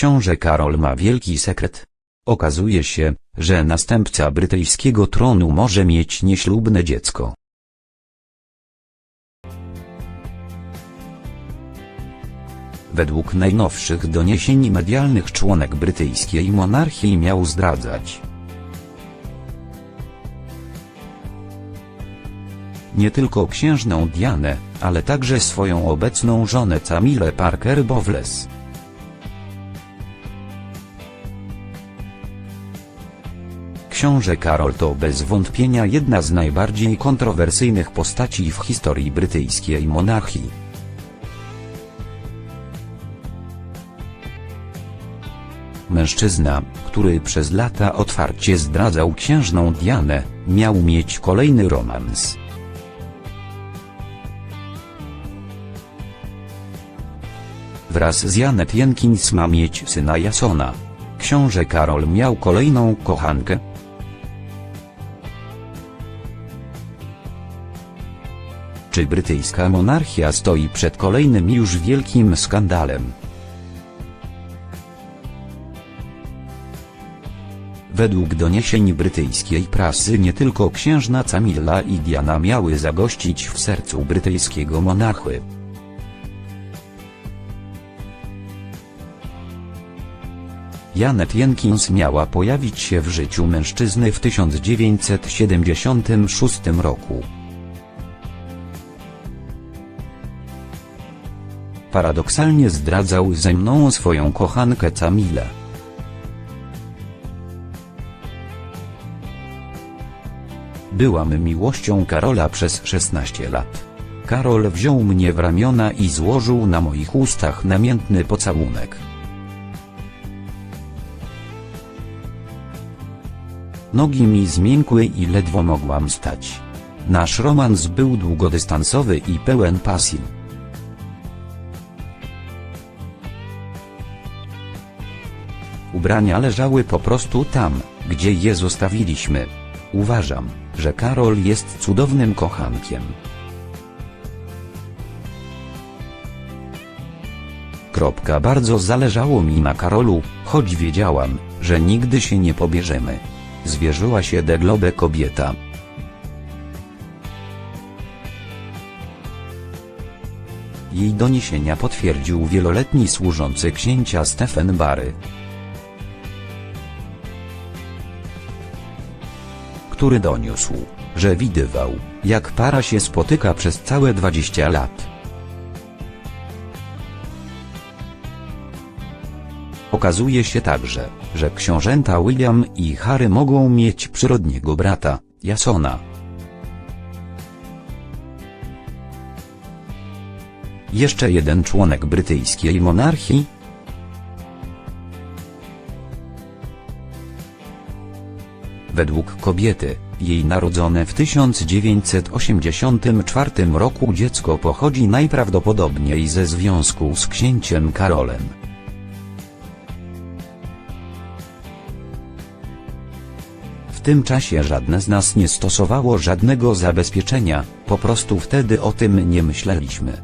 Książę Karol ma wielki sekret. Okazuje się, że następca brytyjskiego tronu może mieć nieślubne dziecko. Według najnowszych doniesień medialnych członek brytyjskiej monarchii miał zdradzać. Nie tylko księżną Dianę, ale także swoją obecną żonę Camille Parker Bowles. Książę Karol to bez wątpienia jedna z najbardziej kontrowersyjnych postaci w historii brytyjskiej monarchii. Mężczyzna, który przez lata otwarcie zdradzał księżną Dianę, miał mieć kolejny romans. Wraz z Janet Jenkins ma mieć syna Jasona. Książę Karol miał kolejną kochankę. Czy brytyjska monarchia stoi przed kolejnym już wielkim skandalem? Według doniesień brytyjskiej prasy nie tylko księżna Camilla i Diana miały zagościć w sercu brytyjskiego monarchy. Janet Jenkins miała pojawić się w życiu mężczyzny w 1976 roku. Paradoksalnie zdradzał ze mną swoją kochankę Camilę. Byłam miłością Karola przez 16 lat. Karol wziął mnie w ramiona i złożył na moich ustach namiętny pocałunek. Nogi mi zmiękły i ledwo mogłam stać. Nasz romans był długodystansowy i pełen pasji. Ubrania leżały po prostu tam, gdzie je zostawiliśmy. Uważam, że Karol jest cudownym kochankiem. Kropka bardzo zależało mi na Karolu, choć wiedziałam, że nigdy się nie pobierzemy. Zwierzyła się de Globe kobieta. Jej doniesienia potwierdził wieloletni służący księcia Stephen Barry. Który doniósł, że widywał, jak para się spotyka przez całe 20 lat. Okazuje się także, że książęta William i Harry mogą mieć przyrodniego brata, Jasona. Jeszcze jeden członek brytyjskiej monarchii, Według kobiety, jej narodzone w 1984 roku dziecko pochodzi najprawdopodobniej ze związku z księciem Karolem. W tym czasie żadne z nas nie stosowało żadnego zabezpieczenia, po prostu wtedy o tym nie myśleliśmy.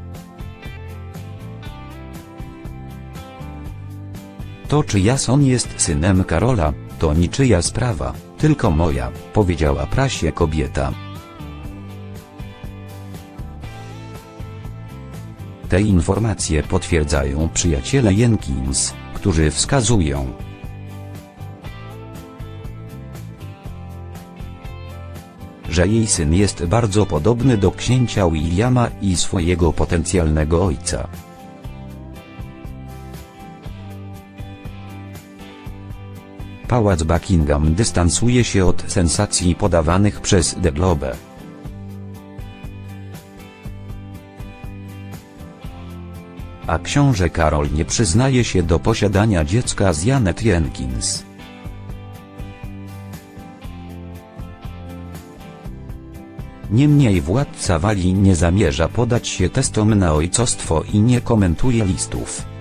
To czy Jason jest synem Karola, to niczyja sprawa, tylko moja, powiedziała prasie kobieta. Te informacje potwierdzają przyjaciele Jenkins, którzy wskazują, że jej syn jest bardzo podobny do księcia Williama i swojego potencjalnego ojca. Pałac Buckingham dystansuje się od sensacji podawanych przez The Globe. A książę Karol nie przyznaje się do posiadania dziecka z Janet Jenkins. Niemniej władca Walii nie zamierza podać się testom na ojcostwo i nie komentuje listów.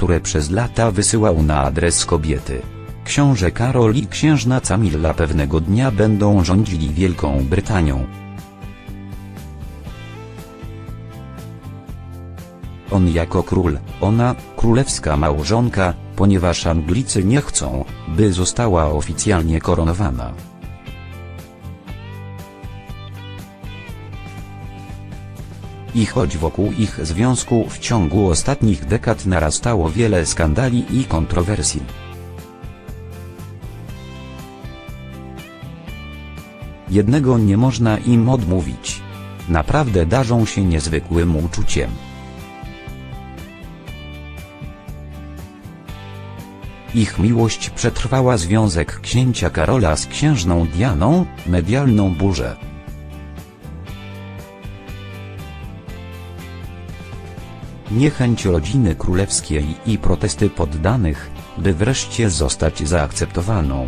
Które przez lata wysyłał na adres kobiety. Książę Karol i księżna Camilla pewnego dnia będą rządzili Wielką Brytanią. On jako król, ona, królewska małżonka, ponieważ Anglicy nie chcą, by została oficjalnie koronowana. I choć wokół ich związku w ciągu ostatnich dekad narastało wiele skandali i kontrowersji. Jednego nie można im odmówić. Naprawdę darzą się niezwykłym uczuciem. Ich miłość przetrwała związek księcia Karola z księżną Dianą, medialną burzę. Niechęć rodziny królewskiej i protesty poddanych, by wreszcie zostać zaakceptowaną.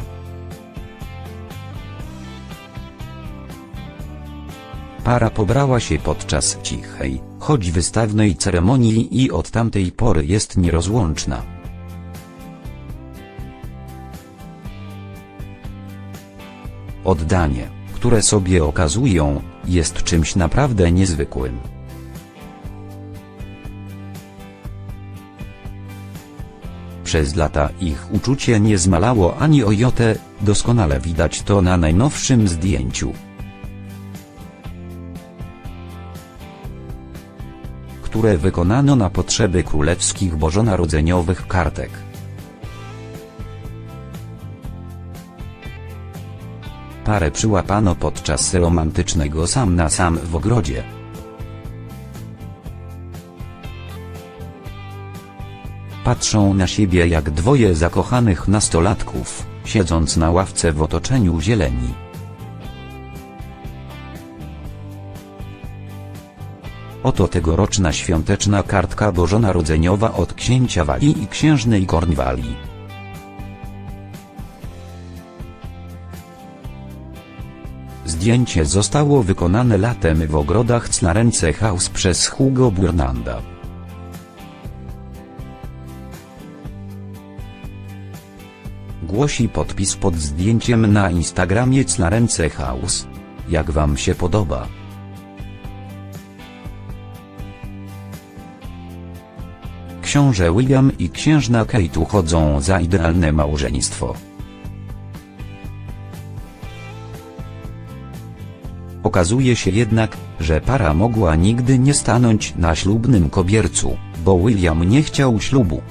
Para pobrała się podczas cichej, choć wystawnej ceremonii i od tamtej pory jest nierozłączna. Oddanie, które sobie okazują, jest czymś naprawdę niezwykłym. Przez lata ich uczucie nie zmalało ani o jotę, doskonale widać to na najnowszym zdjęciu. które wykonano na potrzeby królewskich bożonarodzeniowych kartek. Parę przyłapano podczas romantycznego sam na sam w ogrodzie. Patrzą na siebie jak dwoje zakochanych nastolatków, siedząc na ławce w otoczeniu zieleni. Oto tegoroczna świąteczna kartka bożonarodzeniowa od księcia Walii i księżnej Kornwalii. Zdjęcie zostało wykonane latem w ogrodach Clarence House przez Hugo Burnanda. Głosi podpis pod zdjęciem na Instagramie Clarence House. Jak wam się podoba? Książę William i księżna Kate uchodzą za idealne małżeństwo. Okazuje się jednak, że para mogła nigdy nie stanąć na ślubnym kobiercu, bo William nie chciał ślubu.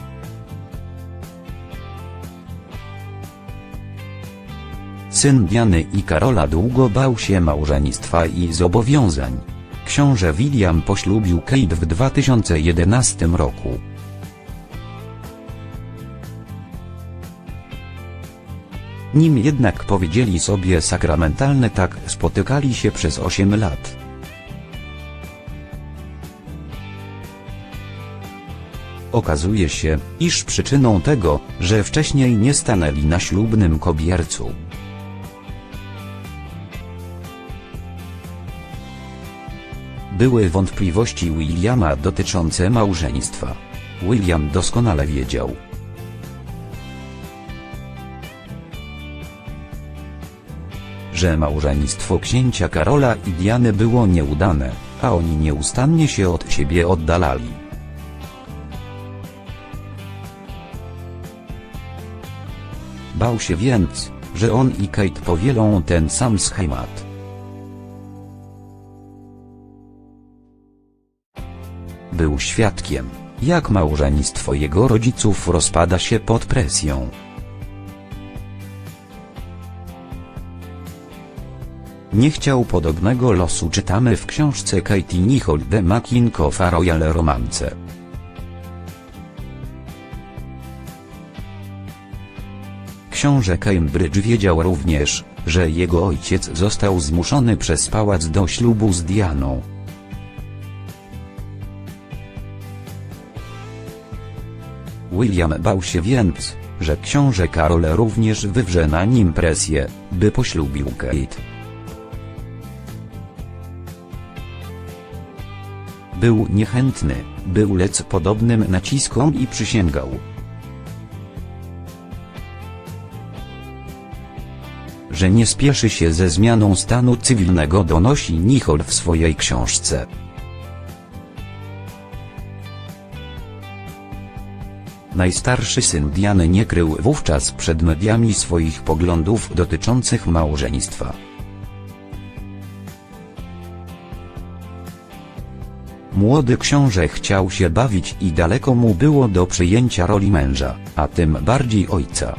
Syn Diany i Karola długo bał się małżeństwa i zobowiązań. Książę William poślubił Kate w 2011 roku. Nim jednak powiedzieli sobie sakramentalne tak spotykali się przez 8 lat. Okazuje się, iż przyczyną tego, że wcześniej nie stanęli na ślubnym kobiercu. Były wątpliwości Williama dotyczące małżeństwa. William doskonale wiedział, że małżeństwo księcia Karola i Diany było nieudane, a oni nieustannie się od siebie oddalali. Bał się więc, że on i Kate powielą ten sam schemat. Był świadkiem, jak małżeństwo jego rodziców rozpada się pod presją. Nie chciał podobnego losu czytamy w książce Katie Nicole de Macinkofa Royal Romance. Książę Cambridge wiedział również, że jego ojciec został zmuszony przez pałac do ślubu z Dianą. William bał się więc, że książę Karol również wywrze na nim presję, by poślubił Kate. Był niechętny, by ulec podobnym naciskom i przysięgał. Że nie spieszy się ze zmianą stanu cywilnego donosi Nichol w swojej książce. Najstarszy syn Diany nie krył wówczas przed mediami swoich poglądów dotyczących małżeństwa. Młody książę chciał się bawić i daleko mu było do przyjęcia roli męża, a tym bardziej ojca.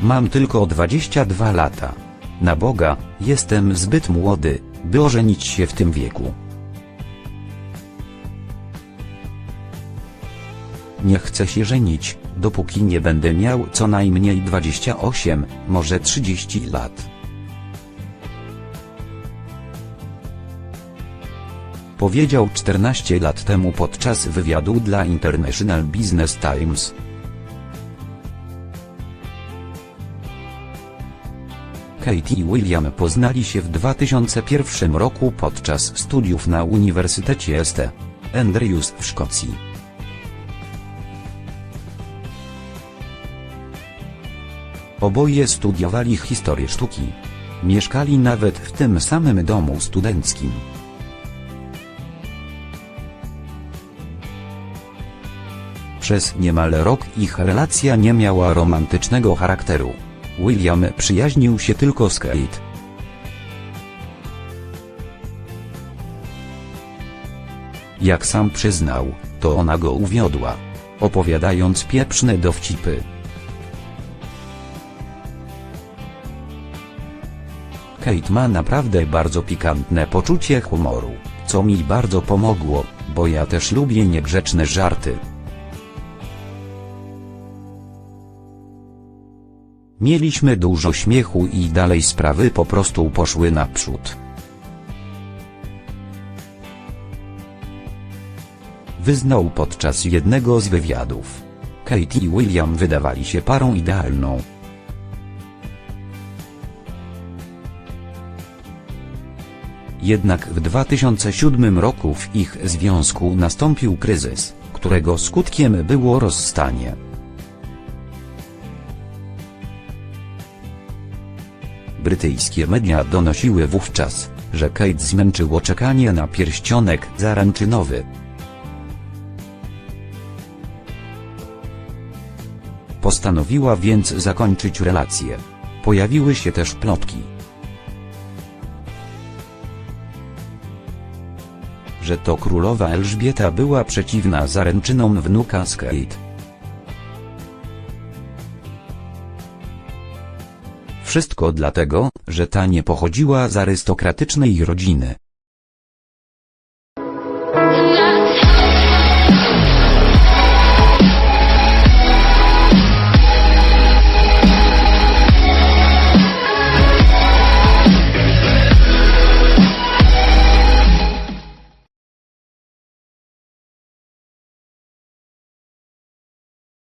Mam tylko 22 lata. Na Boga, jestem zbyt młody, by ożenić się w tym wieku. Nie chcę się żenić, dopóki nie będę miał co najmniej 28, może 30 lat. Powiedział 14 lat temu podczas wywiadu dla International Business Times. Kate i William poznali się w 2001 roku podczas studiów na Uniwersytecie St. Andrews w Szkocji. Oboje studiowali historię sztuki. Mieszkali nawet w tym samym domu studenckim. Przez niemal rok ich relacja nie miała romantycznego charakteru. William przyjaźnił się tylko z Kate. Jak sam przyznał, to ona go uwiodła. Opowiadając pieprzne dowcipy. Kate ma naprawdę bardzo pikantne poczucie humoru, co mi bardzo pomogło, bo ja też lubię niegrzeczne żarty. Mieliśmy dużo śmiechu i dalej sprawy po prostu poszły naprzód. Wyznał podczas jednego z wywiadów. Kate i William wydawali się parą idealną. Jednak w 2007 roku w ich związku nastąpił kryzys, którego skutkiem było rozstanie. Brytyjskie media donosiły wówczas, że Kate zmęczyło czekanie na pierścionek zaręczynowy. Postanowiła więc zakończyć relację. Pojawiły się też plotki, że to królowa Elżbieta była przeciwna zaręczynom wnuka z Kate. Wszystko dlatego, że ta nie pochodziła z arystokratycznej rodziny.